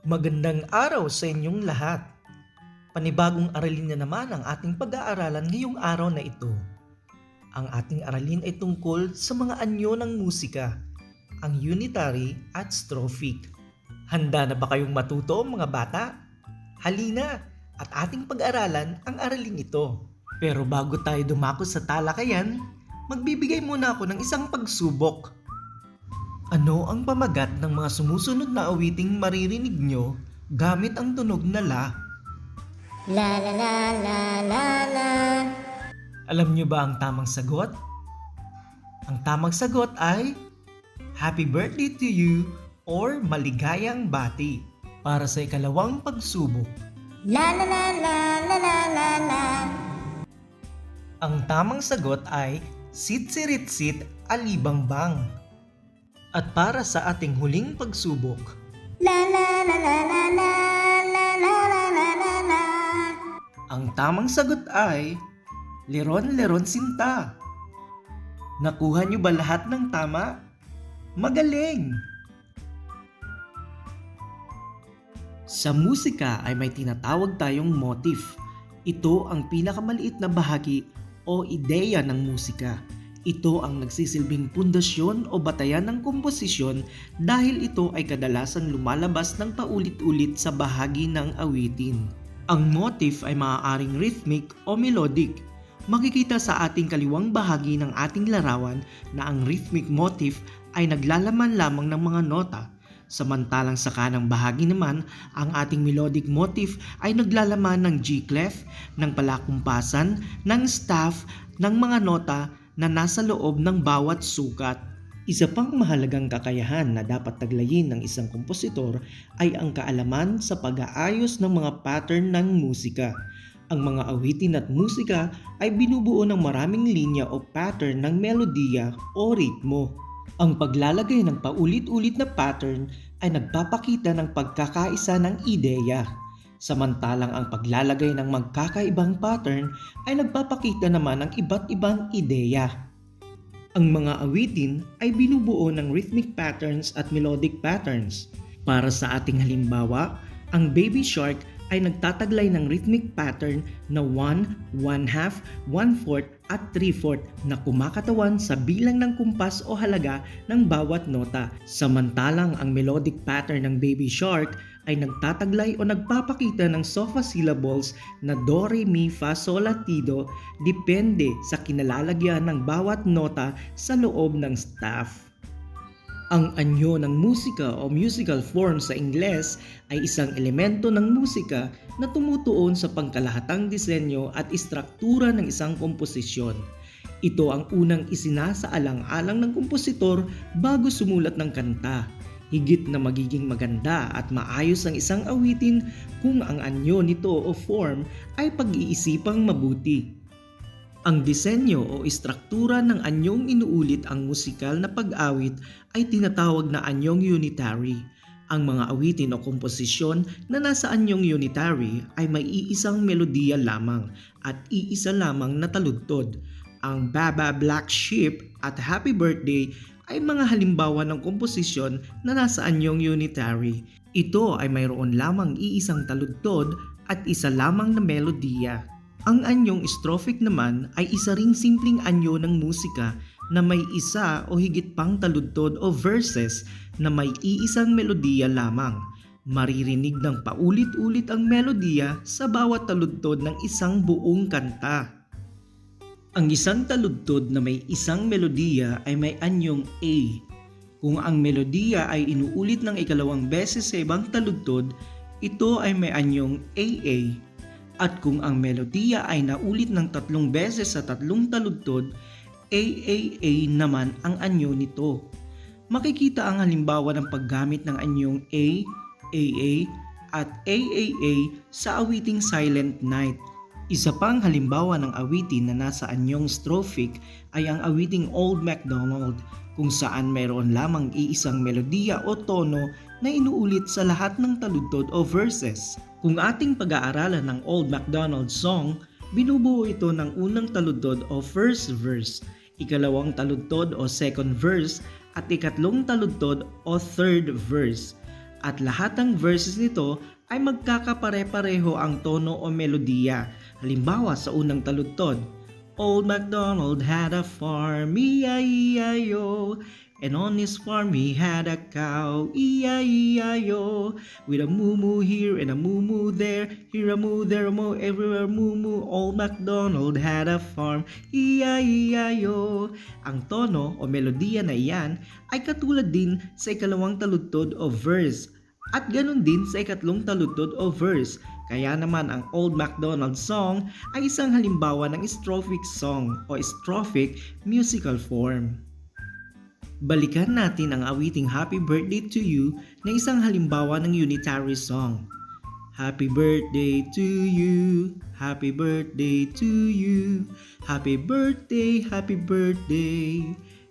Magandang araw sa inyong lahat. Panibagong aralin na naman ang ating pag-aaralan ngayong araw na ito. Ang ating aralin ay tungkol sa mga anyo ng musika, ang unitary at strophic. Handa na ba kayong matuto mga bata? Halina at ating pag-aralan ang aralin ito. Pero bago tayo dumako sa talakayan, magbibigay muna ako ng isang pagsubok. Ano ang pamagat ng mga sumusunod na awiting maririnig nyo gamit ang tunog na la? La la la la la la. Alam nyo ba ang tamang sagot? Ang tamang sagot ay Happy Birthday to you or Maligayang Bati para sa ikalawang pagsubok. La la la la la la la la. Ang tamang sagot ay Sitsiritsit Alibangbang. At para sa ating huling pagsubok, La la la la la la la la la la la la. ang tamang sagot ay Leron Leron Sinta. Nakuha nyo ba lahat ng tama? Magaling! Sa musika ay may tinatawag tayong motif. Ito ang pinakamaliit na bahagi o ideya ng musika. Ito ang nagsisilbing pundasyon o batayan ng komposisyon dahil ito ay kadalasang lumalabas ng paulit-ulit sa bahagi ng awitin. Ang motif ay maaaring rhythmic o melodic. Makikita sa ating kaliwang bahagi ng ating larawan na ang rhythmic motif ay naglalaman lamang ng mga nota. Samantalang sa kanang bahagi naman, ang ating melodic motif ay naglalaman ng G-clef, ng palakumpasan, ng staff, ng mga nota na nasa loob ng bawat sukat. Isa pang mahalagang kakayahan na dapat taglayin ng isang kompositor ay ang kaalaman sa pag-aayos ng mga pattern ng musika. Ang mga awitin at musika ay binubuo ng maraming linya o pattern ng melodiya o ritmo. Ang paglalagay ng paulit-ulit na pattern ay nagpapakita ng pagkakaisa ng ideya. Samantalang ang paglalagay ng magkakaibang pattern ay nagpapakita naman ng iba't ibang ideya. Ang mga awitin ay binubuo ng rhythmic patterns at melodic patterns. Para sa ating halimbawa, ang Baby Shark ay nagtataglay ng rhythmic pattern na 1, 1 half, 1 fourth at 3 fourth na kumakatawan sa bilang ng kumpas o halaga ng bawat nota. Samantalang ang melodic pattern ng Baby Shark ay nagtataglay o nagpapakita ng sofa syllables na do, re, mi, fa, sol, la, ti, do depende sa kinalalagyan ng bawat nota sa loob ng staff. Ang anyo ng musika o musical form sa Ingles ay isang elemento ng musika na tumutuon sa pangkalahatang disenyo at istruktura ng isang komposisyon. Ito ang unang isinasaalang-alang ng kompositor bago sumulat ng kanta. Higit na magiging maganda at maayos ang isang awitin kung ang anyo nito o form ay pag-iisipang mabuti. Ang disenyo o istruktura ng anyong inuulit ang musikal na pag-awit ay tinatawag na anyong unitary. Ang mga awitin o komposisyon na nasa anyong unitary ay may iisang melodiya lamang at iisa lamang na taludtod. Ang Baba Black Sheep at Happy Birthday ay mga halimbawa ng komposisyon na nasa anyong unitary. Ito ay mayroon lamang iisang taludtod at isa lamang na melodiya. Ang anyong strophic naman ay isa ring simpleng anyo ng musika na may isa o higit pang taludtod o verses na may iisang melodiya lamang. Maririnig ng paulit-ulit ang melodiya sa bawat taludtod ng isang buong kanta. Ang isang taludtod na may isang melodiya ay may anyong A. Kung ang melodiya ay inuulit ng ikalawang beses sa ibang taludtod, ito ay may anyong AA. At kung ang melodiya ay naulit ng tatlong beses sa tatlong taludtod, AAA naman ang anyo nito. Makikita ang halimbawa ng paggamit ng anyong A, AA at AAA sa awiting Silent Night. Isa pang halimbawa ng awitin na nasa anyong strophic ay ang awiting Old MacDonald kung saan mayroon lamang iisang melodiya o tono na inuulit sa lahat ng taludtod o verses. Kung ating pag-aaralan ng Old MacDonald song, binubuo ito ng unang taludtod o first verse, ikalawang taludtod o second verse, at ikatlong taludtod o third verse. At lahat ng verses nito ay magkakapare-pareho ang tono o melodiya. Halimbawa sa unang taludtod, Old MacDonald had a farm, E-I-E-I-O. And on his farm he had a cow, E-I-E-I-O. With a moo-moo here and a moo-moo there, here a moo, there a moo, everywhere moo-moo. Old MacDonald had a farm, E-I-E-I-O. Ang tono o melodiya na iyan ay katulad din sa ikalawang taludtod o verse at ganun din sa ikatlong taludtod o verse. Kaya naman ang Old MacDonald song ay isang halimbawa ng strophic song o strophic musical form. Balikan natin ang awiting Happy Birthday to You na isang halimbawa ng unitary song. Happy birthday to you, happy birthday to you, happy birthday, happy birthday,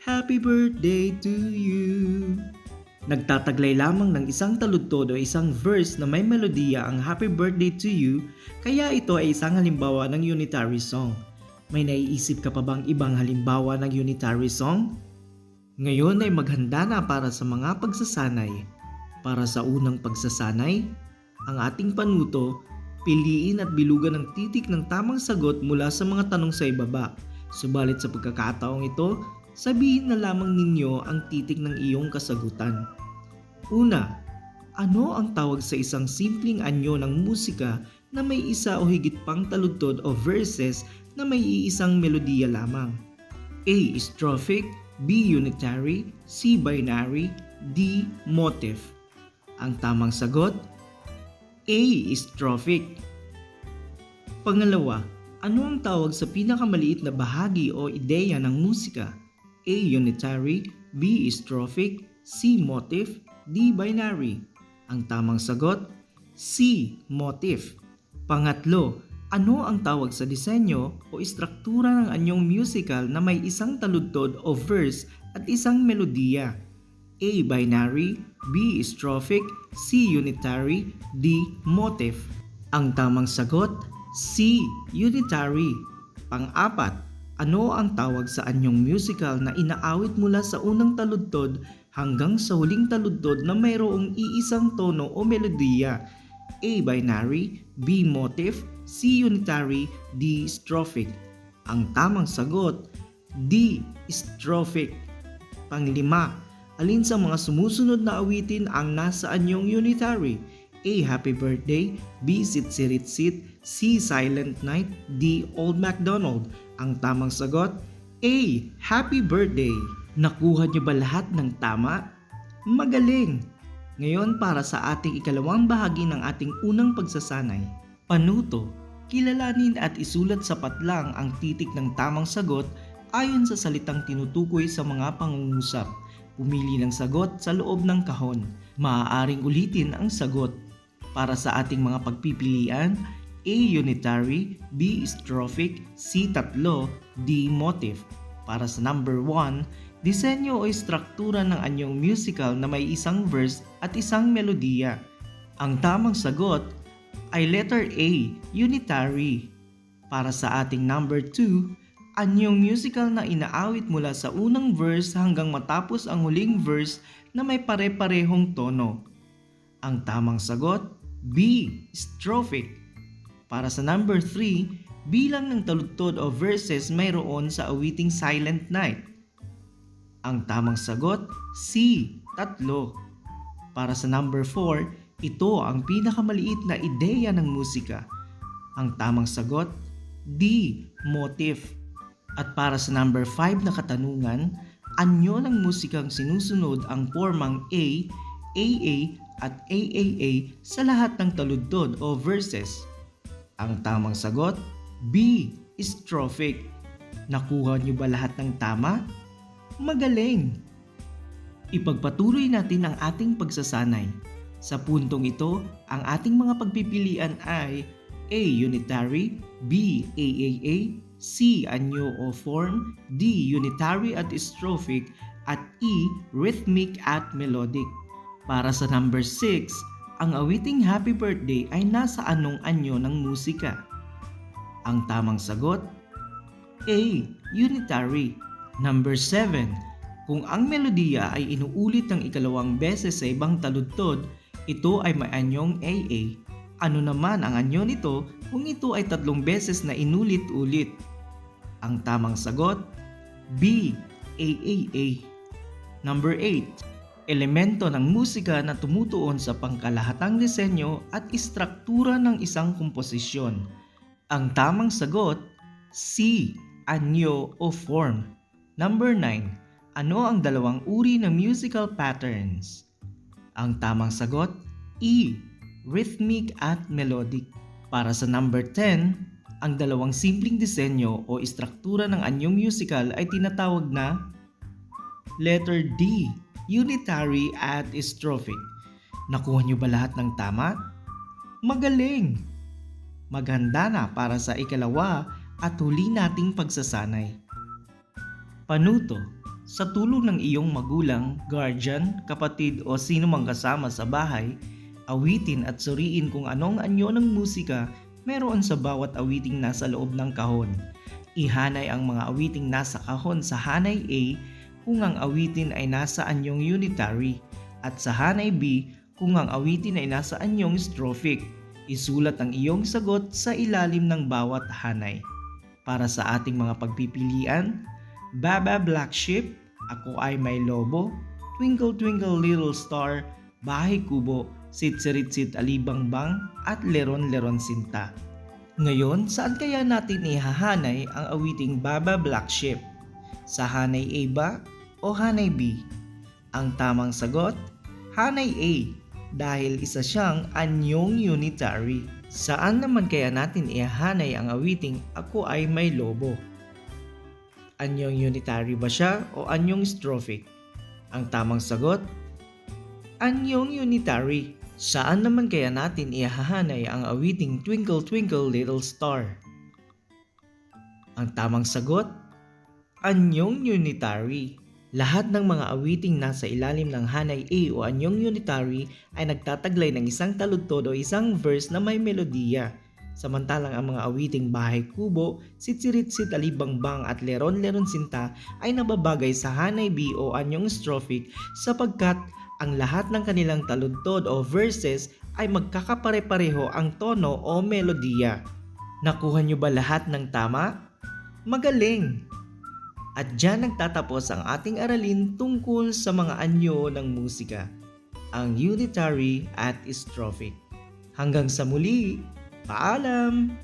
happy birthday to you. Nagtataglay lamang ng isang taludtod o isang verse na may melodiya ang Happy Birthday to You, kaya ito ay isang halimbawa ng unitary song. May naiisip ka pa bang ibang halimbawa ng unitary song? Ngayon ay maghanda na para sa mga pagsasanay. Para sa unang pagsasanay, ang ating panuto, piliin at bilugan ng titik ng tamang sagot mula sa mga tanong sa ibaba. Subalit sa pagkakataong ito, sabihin na lamang ninyo ang titik ng iyong kasagutan. Una, ano ang tawag sa isang simpleng anyo ng musika na may isa o higit pang taludtod o verses na may iisang melodiya lamang? A. Strophic B. Unitary C. Binary D. Motive Ang tamang sagot A. Strophic Pangalawa, ano ang tawag sa pinakamaliit na bahagi o ideya ng musika? A. Unitary B. Strophic C. Motive D. Binary Ang tamang sagot C. Motive Pangatlo, ano ang tawag sa disenyo o istruktura ng anyong musical na may isang taludtod o verse at isang melodiya? A. Binary B. Strophic C. Unitary D. Motive Ang tamang sagot C. Unitary Pang-apat, ano ang tawag sa anyong musical na inaawit mula sa unang taludtod hanggang sa huling taludtod na mayroong iisang tono o melodiya? A. Binary B. Motive C. Unitary D. Strophic Ang tamang sagot D. Strophic Panglima, alin sa mga sumusunod na awitin ang nasa anyong unitary? A. Happy Birthday B. Sit Sirit Sit C. Silent Night D. Old MacDonald Ang tamang sagot A. Happy Birthday Nakuha niyo ba lahat ng tama? Magaling! Ngayon para sa ating ikalawang bahagi ng ating unang pagsasanay. Panuto, kilalanin at isulat sapat lang ang titik ng tamang sagot ayon sa salitang tinutukoy sa mga pangungusap. Pumili ng sagot sa loob ng kahon. Maaaring ulitin ang sagot. Para sa ating mga pagpipilian, A. Unitary, B. Strophic, C. Tatlo, D. Motive. Para sa number 1, disenyo o struktura ng anyong musical na may isang verse at isang melodiya. Ang tamang sagot ay letter A, unitary. Para sa ating number 2, anyong musical na inaawit mula sa unang verse hanggang matapos ang huling verse na may pare-parehong tono. Ang tamang sagot, B, strophic. Para sa number 3, bilang ng taludtod o verses mayroon sa awiting Silent Night. Ang tamang sagot, C, tatlo. Para sa number 4, ito ang pinakamaliit na ideya ng musika. Ang tamang sagot, D, motive. At para sa number 5 na katanungan, anyo ng musikang sinusunod ang formang A, AA at AAA sa lahat ng taludtod o verses? Ang tamang sagot, B, strophic. Nakuha niyo ba lahat ng tama? Magaling! Ipagpatuloy natin ang ating pagsasanay. Sa puntong ito, ang ating mga pagpipilian ay A. Unitary B. AAA C. Anyo o form D. Unitary at strophic at E. Rhythmic at melodic. Para sa number 6, ang awiting Happy Birthday ay nasa anong anyo ng musika? Ang tamang sagot A. Unitary Number 7. Kung ang melodiya ay inuulit ng ikalawang beses sa ibang taludtod, Ito ay may anyong AA. Ano naman ang anyo nito kung ito ay tatlong beses na inulit-ulit? Ang tamang sagot, B. AAA. Number 8. Elemento ng musika na tumutuon sa pangkalahatang disenyo at istruktura ng isang komposisyon. Ang tamang sagot, C. Anyo o form. Number 9. Ano ang dalawang uri ng musical patterns? Ang tamang sagot, E. Rhythmic at melodic. Para sa number 10, ang dalawang simpleng disenyo o istruktura ng anyong musical ay tinatawag na Letter D. Unitary at strophic. Nakuha niyo ba lahat ng tama? Magaling! Maghanda na para sa ikalawa at huli nating pagsasanay. Panuto, sa tulong ng iyong magulang, guardian, kapatid o sino mang kasama sa bahay, awitin at suriin kung anong anyo ng musika meron sa bawat awiting nasa loob ng kahon. Ihanay ang mga awiting nasa kahon sa hanay A kung ang awitin ay nasa anyong unitary at sa hanay B kung ang awitin ay nasa anyong strophic. Isulat ang iyong sagot sa ilalim ng bawat hanay. Para sa ating mga pagpipilian, Baba Black Sheep, Ako ay May Lobo, Twinkle Twinkle Little Star, Bahay Kubo, Sitseritsit Alibangbang at Leron Leron Sinta. Ngayon, saan kaya natin ihahanay ang awiting Baba Black Sheep? Sa hanay A ba o hanay B? Ang tamang sagot, hanay A dahil isa siyang anyong unitary. Saan naman kaya natin ihahanay ang awiting Ako ay May Lobo? Anyong unitary ba siya o anyong strophic? Ang tamang sagot, anyong unitary. Saan naman kaya natin ihahanay ang awiting Twinkle Twinkle Little Star? Ang tamang sagot, anyong unitary. Lahat ng mga awiting nasa ilalim ng hanay A o anyong unitary ay nagtataglay ng isang taludtod o isang verse na may melodiya. Samantalang ang mga awiting bahay kubo, sitsiritsit alibangbang at leron-leron sinta ay nababagay sa hanay B o anyong strophic sapagkat ang lahat ng kanilang taludtod o verses ay magkakapare-pareho ang tono o melodiya. Nakuha niyo ba lahat ng tama? Magaling! At dyan nagtatapos ang ating aralin tungkol sa mga anyo ng musika, ang unitary at strophic. Hanggang sa muli, paalam!